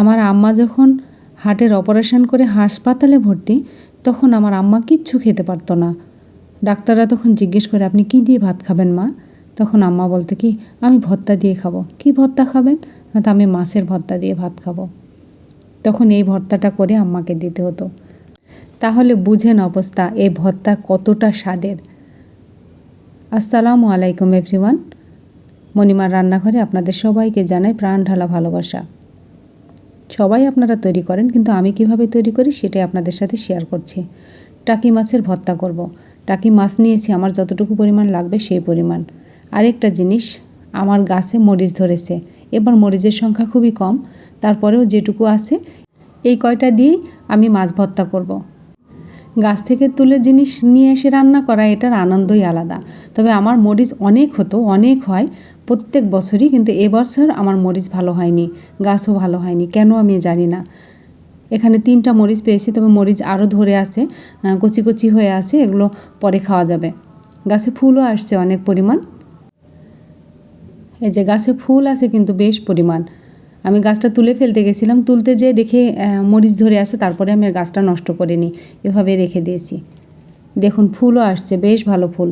আমার আম্মা যখন হার্টের অপারেশন করে হাসপাতালে ভর্তি, তখন আমার আম্মা কিচ্ছু খেতে পারতো না। ডাক্তাররা তখন জিজ্ঞেস করে, আপনি কী দিয়ে ভাত খাবেন মা? তখন আম্মা বলতে কি, আমি ভর্তা দিয়ে খাব। কি ভর্তা খাবেন? না তো আমি মাছের ভর্তা দিয়ে ভাত খাব। তখন এই ভর্তাটা করে আম্মাকে দিতে হতো। তাহলে বুঝেন অবস্থা, এই ভর্তার কতটা স্বাদের। আসসালামু আলাইকুম, এভরিওয়ান। মণিমার রান্নাঘরে আপনাদের সবাইকে জানাই প্রাণ ঢালা ভালোবাসা। সবাই আপনারা তৈরি করেন, কিন্তু আমি কীভাবে তৈরি করি সেটাই আপনাদের সাথে শেয়ার করছি টাকি মাছের ভর্তা করব। টাকি মাছ নিয়েছি, আমার যতটুকু পরিমাণ লাগবে সেই পরিমাণ আরেকটা জিনিস, আমার গাছে মরিচ ধরেছে এবার মরিচের সংখ্যা খুবই কম, তারপরেও যেটুকু আছে, এই কয়টা দিয়েই আমি মাছ ভর্তা করব। গাছ থেকে তুলে জিনিস নিয়ে এসে রান্না করা, এটার আনন্দই আলাদা তবে আমার মরিচ অনেক হতো, অনেক হয় প্রত্যেক বছরই কিন্তু এবছর আমার মরিচ ভালো হয়নি, গাছও ভালো হয়নি, কেন আমি জানি না। এখানে তিনটা মরিচ পেয়েছি, তবে মরিচ আরও ধরে আছে কচি কচি হয়ে আছে, এগুলো পরে খাওয়া যাবে। গাছে ফুলও আসছে অনেক পরিমাণ। এই যে গাছে ফুল আছে কিন্তু বেশ পরিমাণ। আমি গাছটা তুলে ফেলতে গেছিলাম, তুলতে যেয়ে দেখে মরিচ ধরে আছে, তারপরে আমি গাছটা নষ্ট করিনি, এভাবে রেখে দিয়েছি। দেখুন, ফুলও আসছে, বেশ ভালো ফুল।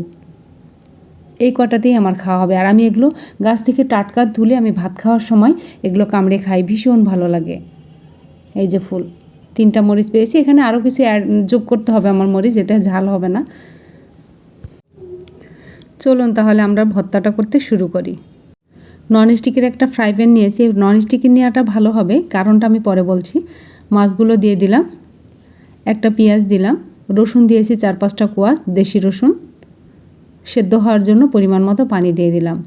এই কটাতেই আমার খাওয়া হবে। আর আমি এগুলো গাছ থেকে টাটকা তুলে আমি ভাত খাওয়ার সময় এগুলো কামড়ে খাই, ভীষণ ভালো লাগে। এই যে ফুল, তিনটা মরিচ পেয়েছি। এখানে আরও কিছু অ্যাড যোগ করতে হবে আমার মরিচ, এতে ঝাল হবে না। চলুন তাহলে আমরা ভর্তাটা করতে শুরু করি। নন স্টিকের একটা ফ্রাই প্যান নিয়েছি। নন স্টিকের নেওয়াটা ভালো হবে, কারণটা আমি পরে বলছি। মাছগুলো দিয়ে দিলাম, একটা পেঁয়াজ দিলাম, রসুন দিয়েছি চার পাঁচটা কোয়া, দেশি রসুন। সেদ্ধ হওয়ার জন্য পরিমাণ মতো পানি দিয়ে দিলাম।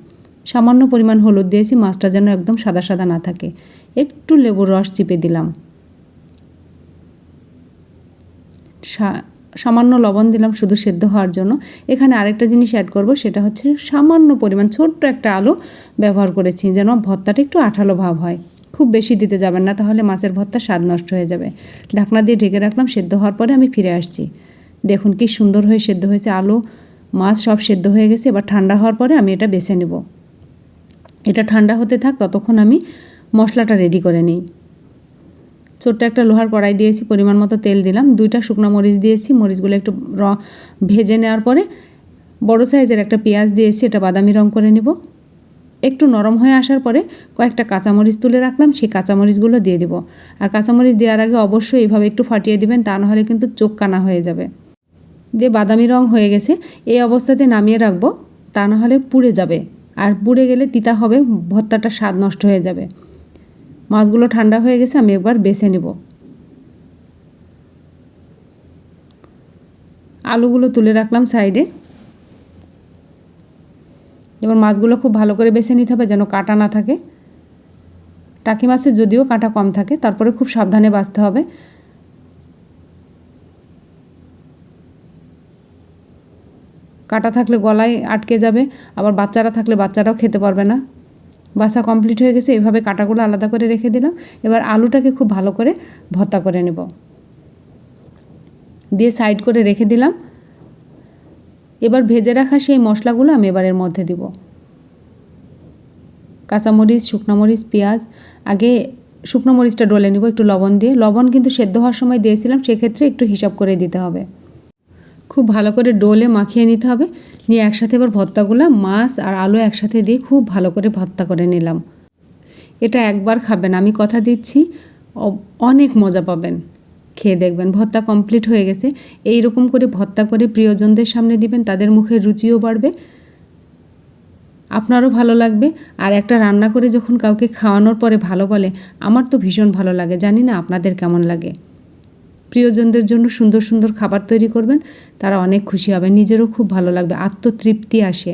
সামান্য পরিমাণ হলুদ দিয়েছি, মাছটা যেন একদম সাদা সাদা না থাকে। একটু লেবুর রস চিপে দিলাম। সামান্য লবণ দিলাম শুধু সেদ্ধ হওয়ার জন্য। এখানে আরেকটা জিনিস অ্যাড করব, সেটা হচ্ছে সামান্য পরিমাণ ছোট্ট একটা আলু ব্যবহার করেছি, যেন ভর্তাটা একটু আঠালো ভাব হয়। খুব বেশি দিতে যাবেন না, তাহলে মাছের ভর্তা স্বাদ নষ্ট হয়ে যাবে। ঢাকনা দিয়ে ঢেকে রাখলাম, সেদ্ধ হওয়ার পরে আমি ফিরে আসছি। দেখুন কি সুন্দর হয়ে সেদ্ধ হয়েছে আলু। মাছ সব সেদ্ধ হয়ে গেছে, এবার ঠান্ডা হওয়ার পরে আমি এটা বেছে নেব। এটা ঠান্ডা হতে থাক, ততক্ষণ আমি মশলাটা রেডি করে নিই। ছোট্ট একটা লোহার কড়াই দিয়েছি, পরিমাণ মতো তেল দিলাম, দুইটা শুকনো মরিচ দিয়েছি, মরিচগুলো একটু র, ভেজে নেওয়ার পরে বড় সাইজের একটা পেঁয়াজ দিয়েছি, এটা বাদামি রং করে নেব। একটু নরম হয়ে আসার পরে কয়েকটা কাঁচামরিচ তুলে রাখলাম, সেই কাঁচামরিচগুলো দিয়ে দিব। আর কাঁচামরিচ দেওয়ার আগে অবশ্যই এইভাবে একটু ফাটিয়ে দিবেন, তা নাহলে কিন্তু চোখ কানা হয়ে যাবে। দিয়ে বাদামি রং হয়ে গেছে, এই অবস্থাতে নামিয়ে রাখব, তা নাহলে পুড়ে যাবে। আর পুড়ে গেলে তিতা হবে, ভর্তাটা স্বাদ নষ্ট হয়ে যাবে। মাছগুলো ঠান্ডা হয়ে গেছে, আমি একবার বেছে নেব। আলুগুলো তুলে রাখলাম সাইডে। এবার মাছগুলো খুব ভালো করে বেছে নিতে হবে যেন কাটা না থাকে। টাকি মাছের যদিও কাটা কম থাকে, তারপরে খুব সাবধানে বাঁচতে হবে। কাটা থাকলে গলায় আটকে যাবে, আবার বাচ্চারা থাকলে বাচ্চারাও খেতে পারবে না। বাসা কমপ্লিট হয়ে গেছে, এভাবে কাটাগুলো আলাদা করে রেখে দিলাম। এবার আলুটাকে খুব ভালো করে ভর্তা করে নেব। দিয়ে সাইড করে রেখে দিলাম। এবার ভেজে রাখা সেই মশলাগুলো আমি এবার এর মধ্যে দিব। কাঁচামরিচ মরিচ পেঁয়াজ, আগে শুকনো মরিচটা ডলে নেব একটু লবণ দিয়ে। লবণ কিন্তু সেদ্ধ হওয়ার সময় দিয়েছিলাম, সেক্ষেত্রে একটু হিসাব করে দিতে হবে। খুব ভালো করে ডোলে মাখিয়ে নিতে হবে। নিয়ে একসাথে এবার ভর্তাগুলো মাছ আর আলু একসাথে দিয়ে খুব ভালো করে ভর্তা করে নিলাম। এটা একবার খাবেন, আমি কথা দিচ্ছি অনেক মজা পাবেন। খেয়ে দেখবেন, ভর্তা কমপ্লিট হয়ে গেছে। এই রকম করে ভর্তা করে প্রিয়জনদের সামনে দিবেন, তাদের মুখে রুচিও বাড়বে। আপনারও ভালো লাগবে। আর একটা রান্না করে যখন কাউকে খাওয়ানোর পরে ভালো বলে, আমার তো ভীষণ ভালো লাগে, জানি না আপনাদের কেমন লাগে। প্রিয়জনদের জন্য সুন্দর সুন্দর খাবার তৈরি করবেন, তারা অনেক খুশি হবে নিজেরও খুব ভালো লাগবে, আত্মতৃপ্তি আসে।